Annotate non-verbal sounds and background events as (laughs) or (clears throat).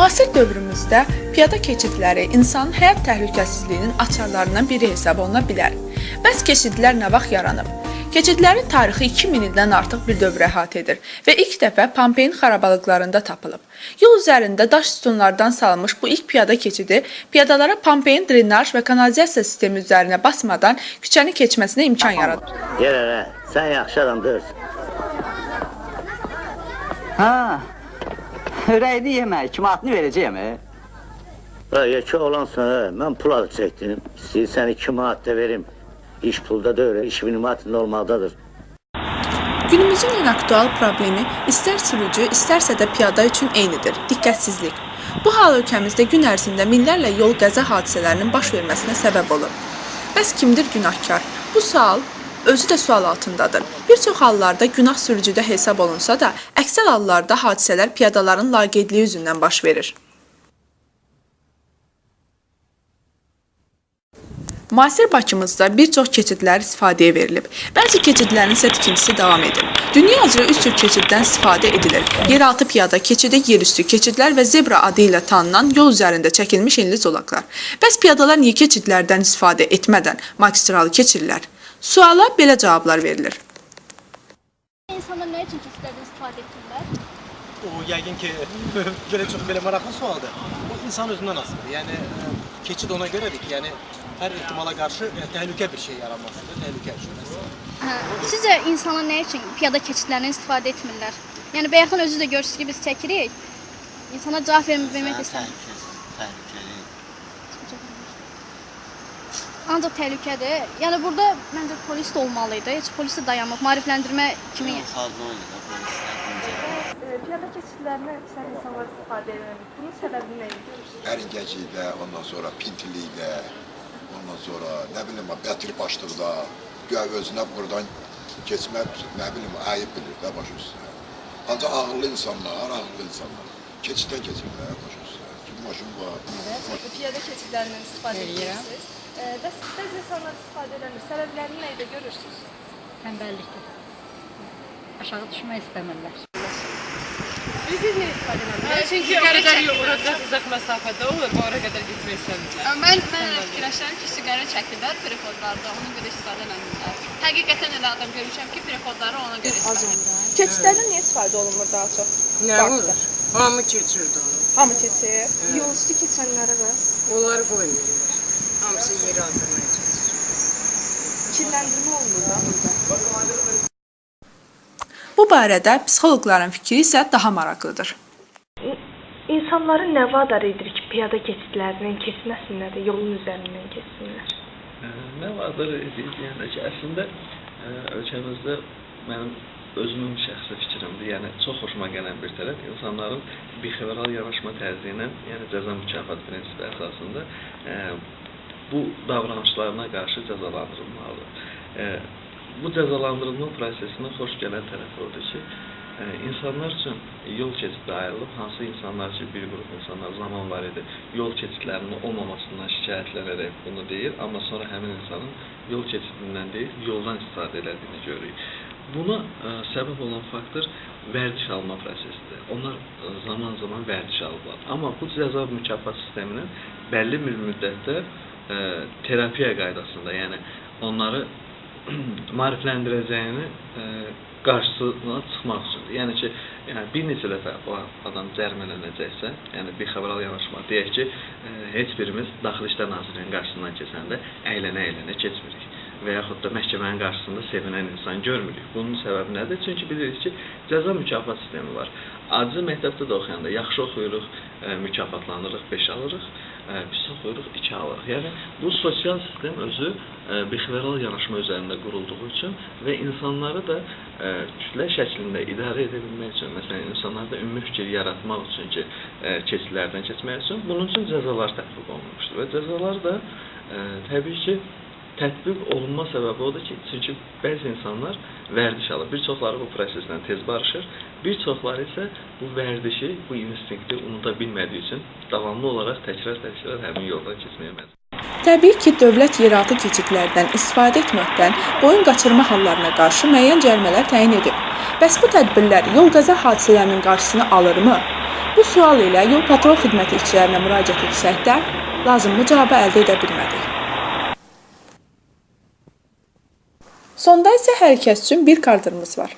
Müasir dövrümüzdə piyada keçidləri insanın həyat təhlükəsizliyinin açarlarından biri hesab oluna bilər. Bəs keçidlər nə vaxt yaranıb? Keçidlərin tarixi 2000 ildən artıq bir dövrə əhatə edir və ilk dəfə Pompeyin xarabalıqlarında tapılıb. Yol üzərində daş sütunlardan salınmış bu ilk piyada keçidi piyadalara Pompeyin drenaj və kanalizasiya sistemi üzərinə basmadan küçəni keçməsinə imkan yaradır. Yerə, sən yaxşı adamdır. Ha. Ürəyini yemək, kimatını verəcəyəm. e? Ha, yekə olansan, hə, mən pul adı çəkdim. İstəyirsən 2 manat da verim. İş pulda deyil, 2000 manat normaldadır. Günümüzün ən aktual problemi istər sürücü, istərsə də piyada üçün eynidir: diqqətsizlik. Bu hal ölkəmizdə gün ərzində minlərlə yol qəza hadisələrinin baş verməsinə səbəb olur. Bəs kimdir günahkar? Bu sual özü də sual altındadır. Bir çox hallarda günah sürücüdə hesab olunsa da, əksər hallarda hadisələr piyadaların laqeydliyi üzündən baş verir. Müasir Bakımızda bir çox keçidlər istifadəyə verilib. Bəzi keçidlərin isə tikintisi davam edir. Dünya üzrə üç cür keçiddən istifadə edilir. Yeraltı piyada keçidi, yerüstü keçidlər və zebra adı ilə tanınan yol üzərində çəkilmiş enli zolaqlar. Bəs piyadalar niyə keçidlərdən istifadə etmədən magistralı keçirlər? Suala belə cavablar verilir. İnsanlar nə üçün keçidlərdən istifadə etmirlər? O yəqin ki, (laughs) belə çox belə maraqlı sualdır. Bu insan özündən asılıdır. Yəni e, keçid ona görədir ki, yəni hər ehtimala qarşı e, təhlükə bir şey yaranmasıdır, təhlükə şübhəsi. Hə. Sizcə insanlar nə üçün piyada keçidlərindən istifadə etmirlər? Yəni bayaqdan özünüz də görürsüz ki, biz çəkirik. İnsanlar cavab verm- vermək istəmir. Ancaq təhlükədir. Yəni burada məncə polis də olmalı idi. Heç polis də dayanmır. Maarifləndirmə kimi. Piyada keçidlərindən əksər insanlar istifadə edir. Bunun səbəbi nədir? Əringəcikdə, ondan sonra Pintilikdə, ondan sonra nə bilim Bətri başlıqda, güya özünə buradan keçmək nə bilim ayıb bilir də başa üstə. Ancaq ağıllı insanlar, ağıllı insanlar keçiddən keçirlər başa üstə. Maşın var, Piyada keçidlərindən istifadə edirsiniz. Ee, Bəs bəzi insanlar istifadə edəmir. Səbəblərini nə ilə görürsüz? Tembelliktir. Aşağı düşmək istəmirlər. Biz niyə istifadə edəmirik? Çünki o qədər biraz uzaq məsafədə olur, ora qədər getmək istəmirlər. Mən mən fikirləşirəm ki, siqaret çəkirlər periodlarda, ona görə istifadə eləmirlər. Həqiqətən elə adam görmüşəm ki, periodları ona görə istifadə edir. Keçidlərdən niyə istifadə olunmur daha çox? Nə olur? Hamı keçirdi onu. Hamı keçir. Yol üstü keçənlərə bəs. Onları qoymurlar. Hamısı yeri altından keçir. Kirləndirmə olunur da burada. Bu barədə psixoloqların fikri isə daha maraqlıdır. İnsanları nə vadar edir ki, piyada keçidlərindən keçməsinlər də yolun üzərindən keçsinlər? Nə vardır deyəndə ki, əslində ə, ölkəmizdə mənim özümün şəxsi fikrimdir. Yəni çox xoşuma gələn bir tərəf insanların bixəvəral yanaşma tərzi ilə, yəni cəza mükafat prinsipi əsasında ə, bu davranışlarına qarşı cəzalandırılmalıdır. Ə, bu cəzalandırılma prosesinə xoş gələn tərəf odur ki, ə, insanlar üçün yol keçidi ayrılıb, hansı insanlar üçün bir qrup insanlar zaman var idi, yol keçidlərinin olmamasından şikayətlər edib bunu deyir, amma sonra həmin insanın yol keçidindən deyil, yoldan istifadə etdiyini görürük. Buna ə, səbəb olan faktor vərdiş alma prosesidir. Onlar zaman-zaman vərdiş alıblar. Amma bu cəza mükafat sisteminin bəlli bir müddətdə ə, terapiya qaydasında, yəni onları (clears throat) maarifləndirəcəyini ə, qarşısına çıxmaq üçündür. Yəni ki, yəni bir neçə dəfə o adam cərimələnəcəksə, yəni bir xəbəral yanaşma, deyək ki, ə, heç birimiz Daxili İşlər Nazirliyinin qarşısından keçəndə əylənə-əylənə keçmirik və yaxud da məhkəmənin qarşısında sevinən insan görmürük. Bunun səbəbi nədir? Çünki bilirik ki, cəza mükafat sistemi var. Acı məktəbdə də oxuyanda yaxşı oxuyuruq, ə, mükafatlanırıq, 5 alırıq, ə, pis oxuyuruq, 2 alırıq. Yəni bu sosial sistem özü ə, bixəvəral yanaşma üzərində qurulduğu üçün və insanları da ə, kütlə şəklində idarə edə bilmək üçün, məsələn, insanlarda ümumi fikir yaratmaq üçün ki, ə, keçidlərdən keçmək üçün bunun üçün cəzalar tətbiq olunmuşdur və cəzalar da ə, təbii ki, tətbiq olunma səbəbi odur ki, çünki bəzi insanlar vərdiş alır. Bir çoxları bu proseslə tez barışır, bir çoxları isə bu vərdişi, bu instinkti unuda bilmədiyi üçün davamlı olaraq təkrar-təkrar həmin yoldan keçməyə məcbur. Təbii ki, dövlət yeraltı keçidlərdən istifadə etməkdən boyun qaçırma hallarına qarşı müəyyən cərimələr təyin edib. Bəs bu tədbirlər yol qəza hadisələrinin qarşısını alırmı? Bu sual ilə yol patrul xidməti işçilərinə müraciət etsək də, lazımlı cavabı əldə edə bilmədik. Sonda ise herkes üçün bir kardırımız var.